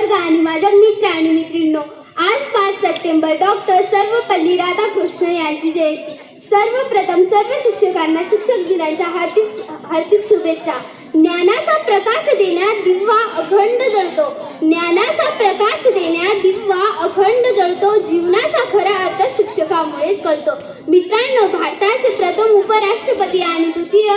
वर्ग आणि माझ्या मित्र आणि मैत्रिणींनो आज पाच सप्टेंबर डॉक्टर सर्वपल्ली राधाकृष्ण यांची जयंती. सर्वप्रथम सर्व शिक्षकांना शिक्षक दिनाच्या हार्दिक हार्दिक शुभेच्छा. ज्ञानाचा प्रकाश देण्यात दिवा अखंड जळतो. ज्ञानाचा प्रकाश देण्यात दिवा अखंड जळतो. जीवनाचा खरा अर्थ शिक्षकामुळेच कळतो. मित्रांनो भारताचे प्रथम उपराष्ट्रपती आणि द्वितीय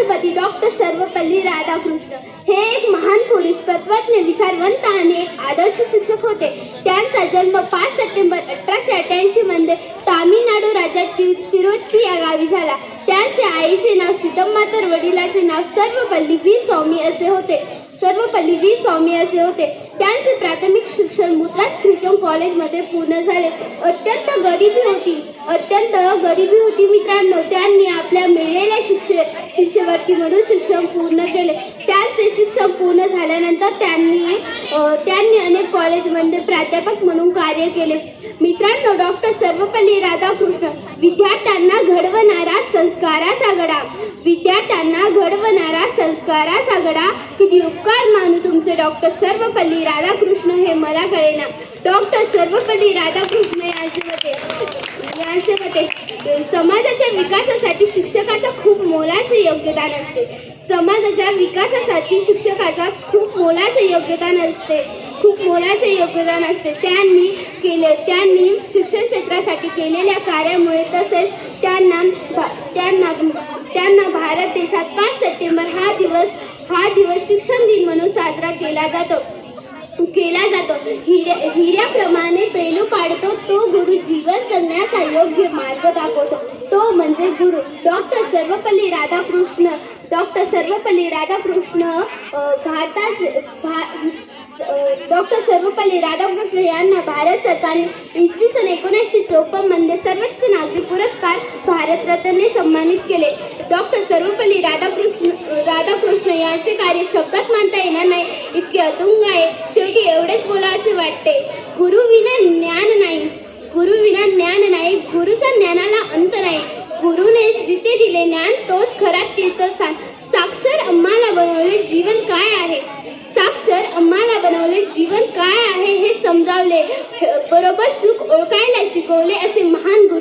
राष्ट्रपती डॉक्टर सर्वपल्ली राधाकृष्ण हे एक महान पुरुष तत्वज्ञ विचारवंत आणि एक आदर्श शिक्षक होते. त्यांचा जन्म पाच सप्टेंबर अठराशे अठ्याऐंशी मध्ये तामिळनाडू राज्यातील तिरुची या गावी झाला. त्यांचे आईचे नाव सीतम्मा तर वडिलाचे नाव सर्वपल्ली वी स्वामी असे होते. सर्वपल्ली वी स्वामी असे होते. त्यांचे प्राथमिक कॉलेजमध्ये पूर्ण झाले. अत्यंत गरिबी होती. अत्यंत गरिबी होती मित्रांनो. त्यांनी आपल्या मिळलेल्या शिक्षे शिष्यवृत्तीमधून शिक्षण पूर्ण केले. त्यांचे शिक्षण पूर्ण झाल्यानंतर त्यांनी त्यांनी अनेक कॉलेजमध्ये प्राध्यापक म्हणून कार्य केले. मित्रांनो डॉक्टर सर्वपल्ली राधाकृष्ण विद्यार्थ्यांना घडवणारा संस्काराचा गडा विद्यार्थ्यांना घडवणारा संस्काराचा गडा किती उपकार मानू तुमचे डॉक्टर सर्वपल्ली राधाकृष्ण. डॉक्टर सर्वपल्ली राधाकृष्ण यांचे होते यांचे मते समाजाच्या विकासासाठी शिक्षकाचं खूप मोलाचे योगदान असते. समाजाच्या विकासासाठी शिक्षकाचा खूप मोलाचे योगदान असते. खूप मोलाचे योगदान असते. त्यांनी केले त्यांनी शिक्षण क्षेत्रासाठी केलेल्या कार्यामुळे तसेच त्यांना त्यांना त्यांना भारत देशात पाच सप्टेंबर हा दिवस हा दिवस शिक्षण दिन म्हणून साजरा केला जातो. केला जातो. हिरे हिऱ्याप्रमाणे पेलू पाडतो. तो गुरु जीवन जगण्याचा योग्य मार्ग दाखवतो. तो म्हणजे गुरु. डॉक्टर सर्वपल्ली राधाकृष्ण डॉक्टर सर्वपल्ली राधाकृष्ण भारतात भारताचे भा डॉक्टर सर्वपल्ली राधाकृष्ण यांना भारत सरकारने इसवी सन एकोणीसशे चोपन्नमध्ये सर्वोच्च नागरिक पुरस्कार भारतरत्नने सन्मानित केले. डॉक्टर सर्वपल्ली राधाकृष्ण राधाकृष्ण यांचे कार्य शब्दात मांडता येणार नाही. इतके अतुंग आहे वाटते. गुरुविना ज्ञान नाही. गुरुविना ज्ञान नाही गुरुच्या ज्ञानाला अंत नाही. गुरुने जिथे दिले ज्ञान तोच खरा तीर्थस्थान. साक्षर आम्हाला बनवले जीवन काय आहे? साक्षर आम्हाला बनवले जीवन काय आहे हे समजावले. बरोबर चूक ओळखायला शिकवले असे महान गुरु